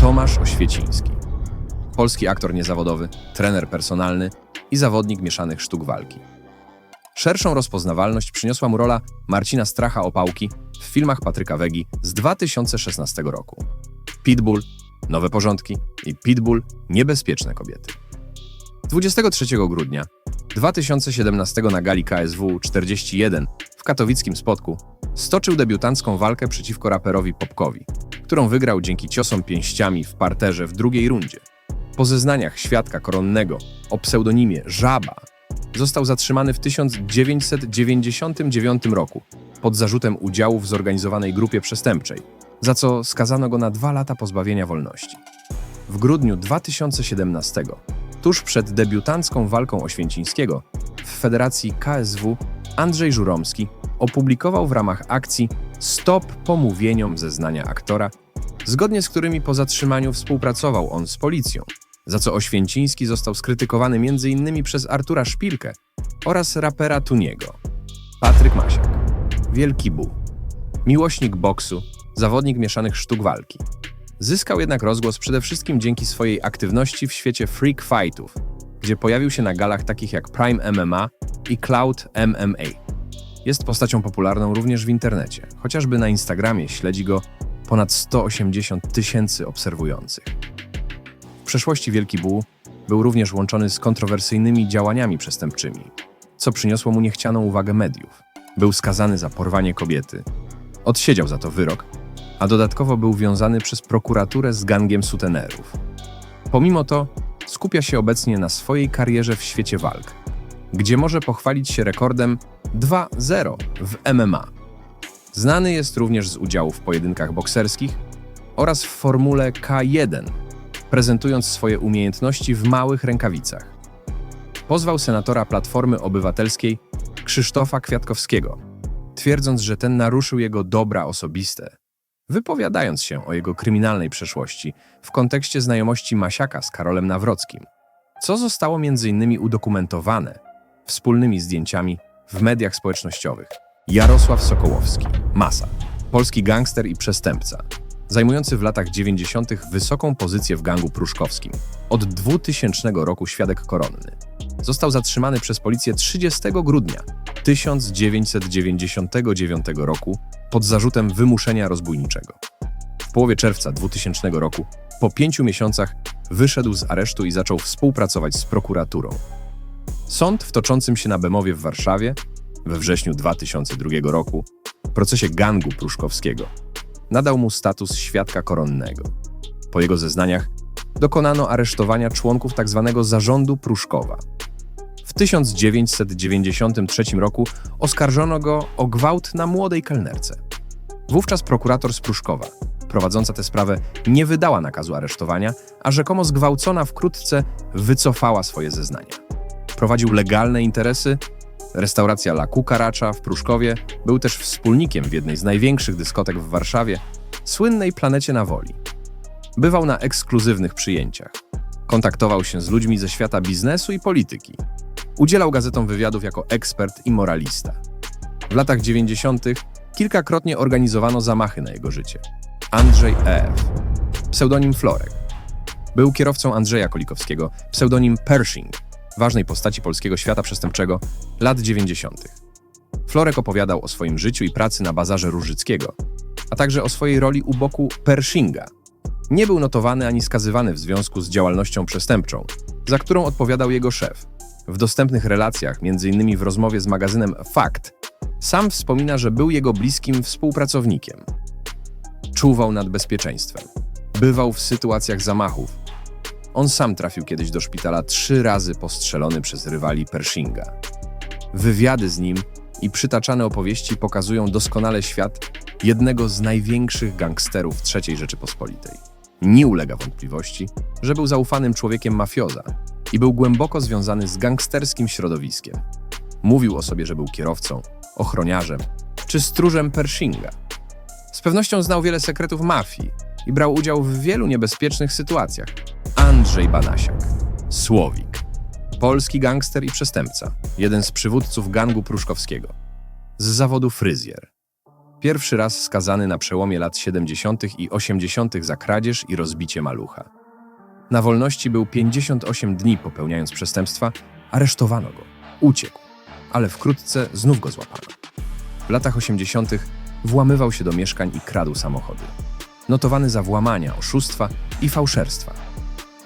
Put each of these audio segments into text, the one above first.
Tomasz Oświeciński. Polski aktor niezawodowy, trener personalny i zawodnik mieszanych sztuk walki. Szerszą rozpoznawalność przyniosła mu rola Marcina Stracha Opałki w filmach Patryka Wegi z 2016 roku. Pitbull, Nowe Porządki i Pitbull, Niebezpieczne Kobiety. 23 grudnia 2017 na gali KSW 41 w katowickim Spodku stoczył debiutancką walkę przeciwko raperowi Popkowi, którą wygrał dzięki ciosom pięściami w parterze w drugiej rundzie. Po zeznaniach świadka koronnego o pseudonimie Żaba został zatrzymany w 1999 roku pod zarzutem udziału w zorganizowanej grupie przestępczej, za co skazano go na dwa lata pozbawienia wolności. W grudniu 2017, tuż przed debiutancką walką Oświęcińskiego, w Federacji KSW Andrzej Żuromski opublikował w ramach akcji Stop pomówieniom zeznania aktora, zgodnie z którymi po zatrzymaniu współpracował on z policją, za co Oświęciński został skrytykowany m.in. przez Artura Szpilkę oraz rapera Tuniego. Patryk Masiak, Wielki Bu, miłośnik boksu, zawodnik mieszanych sztuk walki. Zyskał jednak rozgłos przede wszystkim dzięki swojej aktywności w świecie freak fightów, gdzie pojawił się na galach takich jak Prime MMA i Cloud MMA. Jest postacią popularną również w internecie, chociażby na Instagramie śledzi go ponad 180 tysięcy obserwujących. W przeszłości Wielki Buł był również łączony z kontrowersyjnymi działaniami przestępczymi, co przyniosło mu niechcianą uwagę mediów. Był skazany za porwanie kobiety, odsiedział za to wyrok, a dodatkowo był wiązany przez prokuraturę z gangiem sutenerów. Pomimo to skupia się obecnie na swojej karierze w świecie walk, gdzie może pochwalić się rekordem 2-0 w MMA. Znany jest również z udziału w pojedynkach bokserskich oraz w formule K1, prezentując swoje umiejętności w małych rękawicach. Pozwał senatora Platformy Obywatelskiej Krzysztofa Kwiatkowskiego, twierdząc, że ten naruszył jego dobra osobiste, wypowiadając się o jego kryminalnej przeszłości w kontekście znajomości Masiaka z Karolem Nawrockim, co zostało m.in. udokumentowane wspólnymi zdjęciami w mediach społecznościowych. Jarosław Sokołowski, Masa, polski gangster i przestępca, zajmujący w latach 90. wysoką pozycję w gangu pruszkowskim. Od 2000 roku świadek koronny. Został zatrzymany przez policję 30 grudnia 1999 roku pod zarzutem wymuszenia rozbójniczego. W połowie czerwca 2000 roku, po pięciu miesiącach, wyszedł z aresztu i zaczął współpracować z prokuraturą. Sąd w toczącym się na Bemowie w Warszawie we wrześniu 2002 roku w procesie gangu pruszkowskiego nadał mu status świadka koronnego. Po jego zeznaniach dokonano aresztowania członków tzw. zarządu Pruszkowa. W 1993 roku oskarżono go o gwałt na młodej kelnerce. Wówczas prokurator z Pruszkowa, prowadząca tę sprawę, nie wydała nakazu aresztowania, a rzekomo zgwałcona wkrótce wycofała swoje zeznania. Prowadził legalne interesy, restauracja La Cucaracza w Pruszkowie, był też wspólnikiem w jednej z największych dyskotek w Warszawie, słynnej Planecie na Woli. Bywał na ekskluzywnych przyjęciach. Kontaktował się z ludźmi ze świata biznesu i polityki. Udzielał gazetom wywiadów jako ekspert i moralista. W latach 90. kilkakrotnie organizowano zamachy na jego życie. Andrzej E.F., pseudonim Florek. Był kierowcą Andrzeja Kolikowskiego, pseudonim Pershing, ważnej postaci polskiego świata przestępczego lat 90. Florek opowiadał o swoim życiu i pracy na bazarze Różyckiego, a także o swojej roli u boku Pershinga. Nie był notowany ani skazywany w związku z działalnością przestępczą, za którą odpowiadał jego szef. W dostępnych relacjach, m.in. w rozmowie z magazynem Fakt, sam wspomina, że był jego bliskim współpracownikiem. Czuwał nad bezpieczeństwem. Bywał w sytuacjach zamachów. On sam trafił kiedyś do szpitala trzy razy postrzelony przez rywali Pershinga. Wywiady z nim i przytaczane opowieści pokazują doskonale świat jednego z największych gangsterów III Rzeczypospolitej. Nie ulega wątpliwości, że był zaufanym człowiekiem mafioza i był głęboko związany z gangsterskim środowiskiem. Mówił o sobie, że był kierowcą, ochroniarzem czy stróżem Pershinga. Z pewnością znał wiele sekretów mafii i brał udział w wielu niebezpiecznych sytuacjach. Andrzej Banasiak, Słowik, polski gangster i przestępca, jeden z przywódców gangu pruszkowskiego, z zawodu fryzjer. Pierwszy raz skazany na przełomie lat 70. i 80. za kradzież i rozbicie malucha. Na wolności był 58 dni popełniając przestępstwa, aresztowano go, uciekł, ale wkrótce znów go złapano. W latach 80. włamywał się do mieszkań i kradł samochody. Notowany za włamania, oszustwa i fałszerstwa.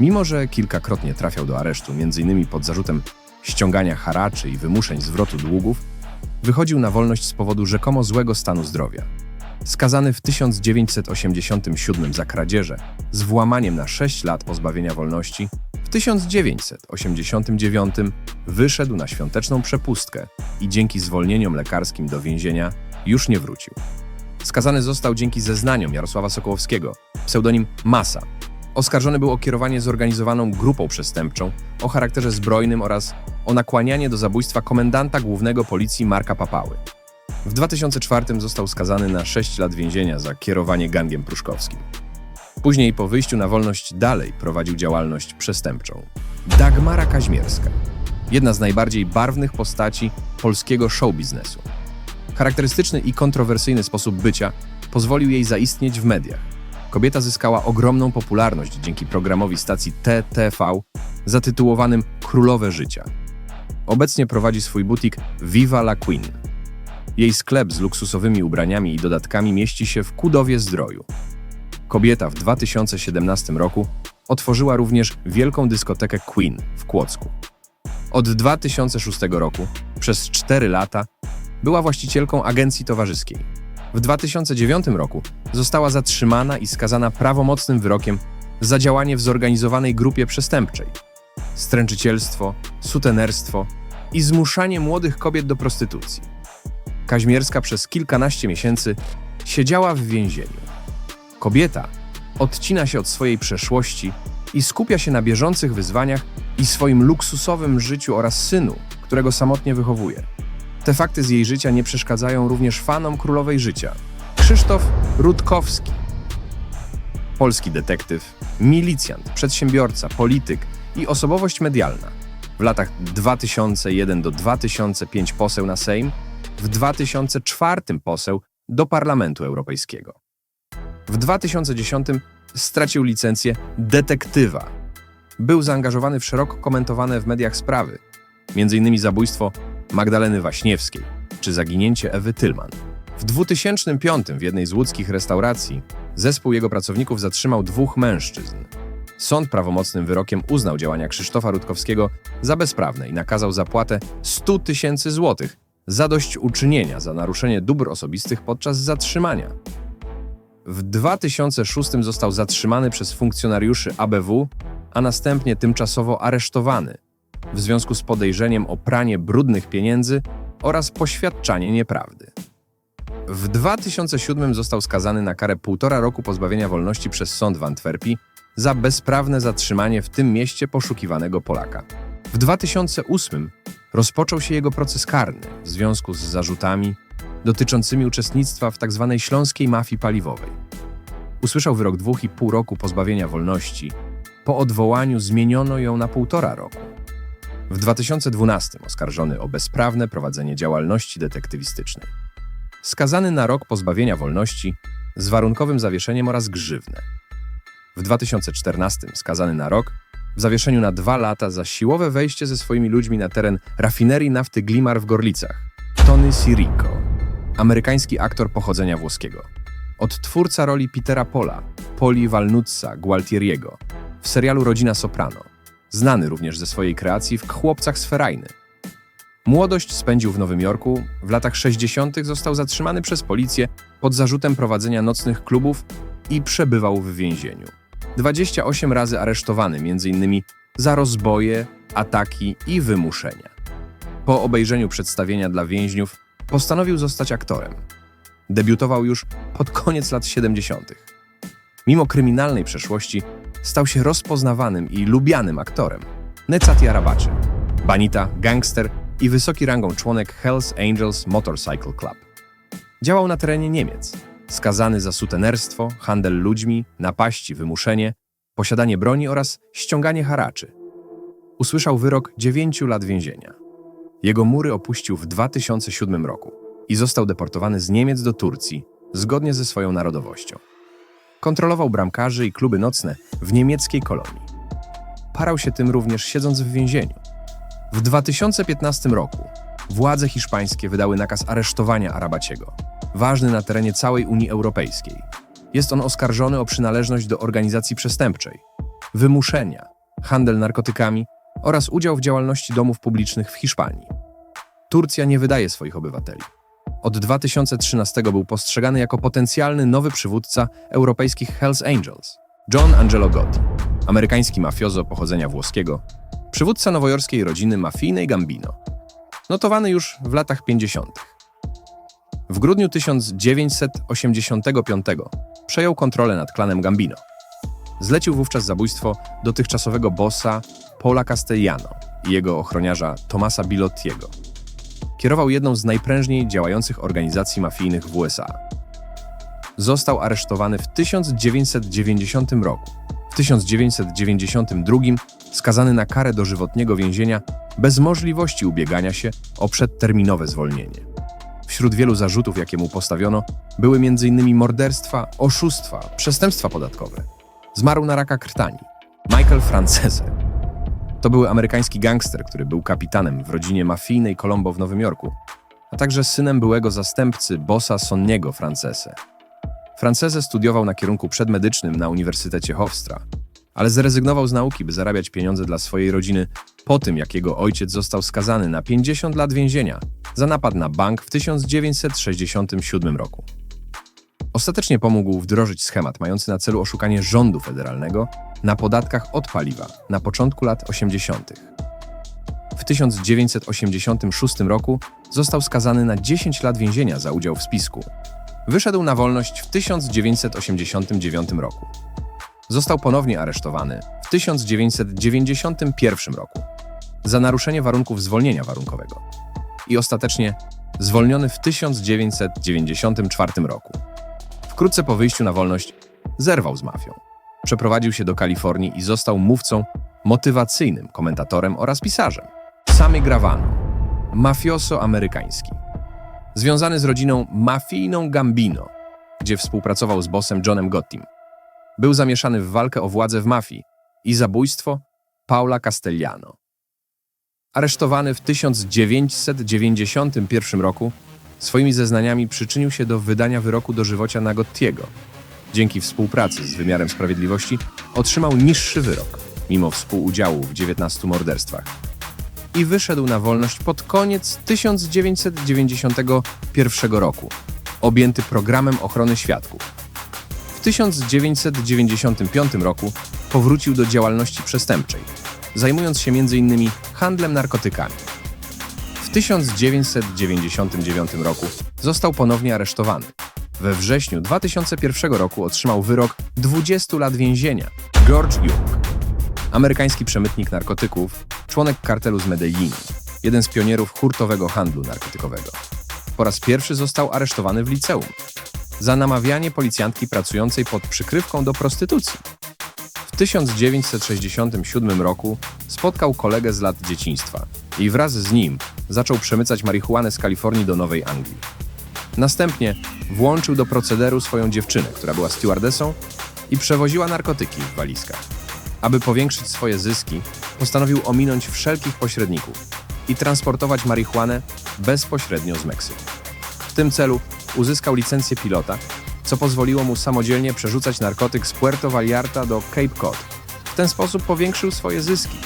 Mimo, że kilkakrotnie trafiał do aresztu, m.in. pod zarzutem ściągania haraczy i wymuszeń zwrotu długów, wychodził na wolność z powodu rzekomo złego stanu zdrowia. Skazany w 1987 za kradzieże z włamaniem na 6 lat pozbawienia wolności, w 1989 wyszedł na świąteczną przepustkę i dzięki zwolnieniom lekarskim do więzienia już nie wrócił. Skazany został dzięki zeznaniom Jarosława Sokołowskiego, pseudonim Masa. Oskarżony był o kierowanie zorganizowaną grupą przestępczą o charakterze zbrojnym oraz o nakłanianie do zabójstwa komendanta głównego policji Marka Papały. W 2004 został skazany na 6 lat więzienia za kierowanie gangiem pruszkowskim. Później po wyjściu na wolność dalej prowadził działalność przestępczą. Dagmara Kaźmierska. Jedna z najbardziej barwnych postaci polskiego showbiznesu. Charakterystyczny i kontrowersyjny sposób bycia pozwolił jej zaistnieć w mediach. Kobieta zyskała ogromną popularność dzięki programowi stacji TTV zatytułowanym Królowe Życia. Obecnie prowadzi swój butik Viva la Queen. Jej sklep z luksusowymi ubraniami i dodatkami mieści się w Kudowie Zdroju. Kobieta w 2017 roku otworzyła również wielką dyskotekę Queen w Kłodzku. Od 2006 roku, przez 4 lata, była właścicielką agencji towarzyskiej. W 2009 roku została zatrzymana i skazana prawomocnym wyrokiem za działanie w zorganizowanej grupie przestępczej. Stręczycielstwo, sutenerstwo i zmuszanie młodych kobiet do prostytucji. Kaźmierska przez kilkanaście miesięcy siedziała w więzieniu. Kobieta odcina się od swojej przeszłości i skupia się na bieżących wyzwaniach i swoim luksusowym życiu oraz synu, którego samotnie wychowuje. Te fakty z jej życia nie przeszkadzają również fanom królowej życia. Krzysztof Rutkowski. Polski detektyw, milicjant, przedsiębiorca, polityk i osobowość medialna. W latach 2001 do 2005 poseł na Sejm, w 2004 poseł do Parlamentu Europejskiego. W 2010 stracił licencję detektywa. Był zaangażowany w szeroko komentowane w mediach sprawy, m.in. zabójstwo Magdaleny Waśniewskiej czy zaginięcie Ewy Tylman. W 2005 w jednej z łódzkich restauracji zespół jego pracowników zatrzymał dwóch mężczyzn. Sąd prawomocnym wyrokiem uznał działania Krzysztofa Rutkowskiego za bezprawne i nakazał zapłatę 100 tysięcy złotych zadośćuczynienia za naruszenie dóbr osobistych podczas zatrzymania. W 2006 został zatrzymany przez funkcjonariuszy ABW, a następnie tymczasowo aresztowany w związku z podejrzeniem o pranie brudnych pieniędzy oraz poświadczanie nieprawdy. W 2007 został skazany na karę półtora roku pozbawienia wolności przez sąd w Antwerpii za bezprawne zatrzymanie w tym mieście poszukiwanego Polaka. W 2008 rozpoczął się jego proces karny w związku z zarzutami dotyczącymi uczestnictwa w tzw. śląskiej mafii paliwowej. Usłyszał wyrok dwóch i pół roku pozbawienia wolności. Po odwołaniu zmieniono ją na półtora roku. W 2012 oskarżony o bezprawne prowadzenie działalności detektywistycznej. Skazany na rok pozbawienia wolności z warunkowym zawieszeniem oraz grzywnę. W 2014 skazany na rok w zawieszeniu na dwa lata za siłowe wejście ze swoimi ludźmi na teren rafinerii nafty Glimar w Gorlicach. Tony Sirico, amerykański aktor pochodzenia włoskiego. Odtwórca roli Petera Pola, Poli Walnutza Gualtieriego w serialu Rodzina Soprano. Znany również ze swojej kreacji w Chłopcach z Ferajny. Młodość spędził w Nowym Jorku, w latach 60. został zatrzymany przez policję pod zarzutem prowadzenia nocnych klubów i przebywał w więzieniu. 28 razy aresztowany, m.in. za rozboje, ataki i wymuszenia. Po obejrzeniu przedstawienia dla więźniów postanowił zostać aktorem. Debiutował już pod koniec lat 70. Mimo kryminalnej przeszłości stał się rozpoznawanym i lubianym aktorem. Necat Jarabaczy, Banita, gangster i wysoki rangą członek Hells Angels Motorcycle Club. Działał na terenie Niemiec, skazany za sutenerstwo, handel ludźmi, napaści, wymuszenie, posiadanie broni oraz ściąganie haraczy. Usłyszał wyrok 9 lat więzienia. Jego mury opuścił w 2007 roku i został deportowany z Niemiec do Turcji zgodnie ze swoją narodowością. Kontrolował bramkarzy i kluby nocne w niemieckiej kolonii. Parał się tym również siedząc w więzieniu. W 2015 roku władze hiszpańskie wydały nakaz aresztowania Arabaciego, ważny na terenie całej Unii Europejskiej. Jest on oskarżony o przynależność do organizacji przestępczej, wymuszenia, handel narkotykami oraz udział w działalności domów publicznych w Hiszpanii. Turcja nie wydaje swoich obywateli. Od 2013 był postrzegany jako potencjalny nowy przywódca europejskich Hells Angels. John Angelo Gotti, amerykański mafiozo pochodzenia włoskiego, przywódca nowojorskiej rodziny mafijnej Gambino, notowany już w latach 50. W grudniu 1985 przejął kontrolę nad klanem Gambino. Zlecił wówczas zabójstwo dotychczasowego bossa Paula Castellano i jego ochroniarza Tomasa Bilottiego. Kierował jedną z najprężniej działających organizacji mafijnych w USA. Został aresztowany w 1990 roku. W 1992 skazany na karę dożywotniego więzienia bez możliwości ubiegania się o przedterminowe zwolnienie. Wśród wielu zarzutów, jakie mu postawiono, były m.in. morderstwa, oszustwa, przestępstwa podatkowe. Zmarł na raka krtani. Michael Francese. To był amerykański gangster, który był kapitanem w rodzinie mafijnej Colombo w Nowym Jorku, a także synem byłego zastępcy bossa Sonniego Francese. Francese studiował na kierunku przedmedycznym na Uniwersytecie Hofstra, ale zrezygnował z nauki, by zarabiać pieniądze dla swojej rodziny po tym, jak jego ojciec został skazany na 50 lat więzienia za napad na bank w 1967 roku. Ostatecznie pomógł wdrożyć schemat mający na celu oszukanie rządu federalnego na podatkach od paliwa na początku lat 80. W 1986 roku został skazany na 10 lat więzienia za udział w spisku. Wyszedł na wolność w 1989 roku. Został ponownie aresztowany w 1991 roku za naruszenie warunków zwolnienia warunkowego i ostatecznie zwolniony w 1994 roku. Wkrótce po wyjściu na wolność zerwał z mafią. Przeprowadził się do Kalifornii i został mówcą, motywacyjnym komentatorem oraz pisarzem. Sammy Gravano, mafioso amerykański. Związany z rodziną mafijną Gambino, gdzie współpracował z bossem Johnem Gottim. Był zamieszany w walkę o władzę w mafii i zabójstwo Paula Castellano. Aresztowany w 1991 roku, swoimi zeznaniami przyczynił się do wydania wyroku dożywocia na Gottiego. Dzięki współpracy z wymiarem sprawiedliwości otrzymał niższy wyrok, mimo współudziału w 19 morderstwach. I wyszedł na wolność pod koniec 1991 roku, objęty programem ochrony świadków. W 1995 roku powrócił do działalności przestępczej, zajmując się m.in. handlem narkotykami. W 1999 roku został ponownie aresztowany. We wrześniu 2001 roku otrzymał wyrok 20 lat więzienia. George Jung, amerykański przemytnik narkotyków, członek kartelu z Medellin, jeden z pionierów hurtowego handlu narkotykowego. Po raz pierwszy został aresztowany w liceum za namawianie policjantki pracującej pod przykrywką do prostytucji. W 1967 roku spotkał kolegę z lat dzieciństwa i wraz z nim zaczął przemycać marihuanę z Kalifornii do Nowej Anglii. Następnie włączył do procederu swoją dziewczynę, która była stewardessą i przewoziła narkotyki w walizkach. Aby powiększyć swoje zyski, postanowił ominąć wszelkich pośredników i transportować marihuanę bezpośrednio z Meksyku. W tym celu uzyskał licencję pilota, co pozwoliło mu samodzielnie przerzucać narkotyk z Puerto Vallarta do Cape Cod. W ten sposób powiększył swoje zyski.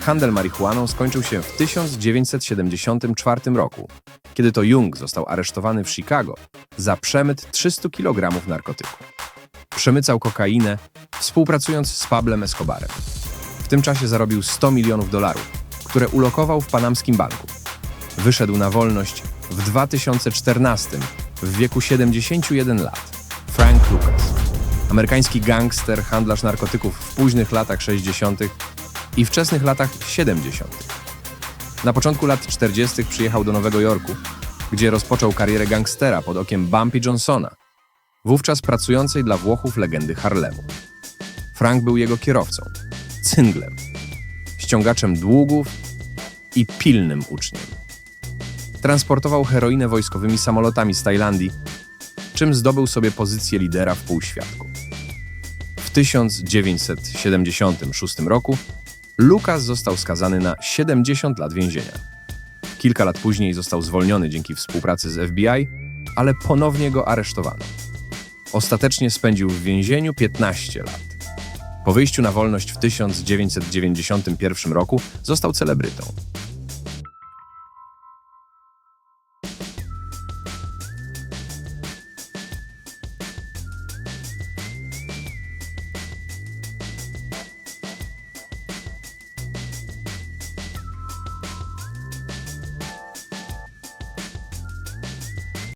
Handel marihuaną skończył się w 1974 roku, kiedy to Jung został aresztowany w Chicago za przemyt 300 kg narkotyku. Przemycał kokainę, współpracując z Pablem Escobarem. W tym czasie zarobił 100 milionów dolarów, które ulokował w panamskim banku. Wyszedł na wolność w 2014 w wieku 71 lat. Frank Lucas, amerykański gangster, handlarz narkotyków w późnych latach 60. i wczesnych latach 70. Na początku lat 40. przyjechał do Nowego Jorku, gdzie rozpoczął karierę gangstera pod okiem Bumpy Johnsona, wówczas pracującej dla Włochów legendy Harlemu. Frank był jego kierowcą, cynglem, ściągaczem długów i pilnym uczniem. Transportował heroinę wojskowymi samolotami z Tajlandii, czym zdobył sobie pozycję lidera w półświadku. W 1976 roku Lucas został skazany na 70 lat więzienia. Kilka lat później został zwolniony dzięki współpracy z FBI, ale ponownie go aresztowano. Ostatecznie spędził w więzieniu 15 lat. Po wyjściu na wolność w 1991 roku został celebrytą.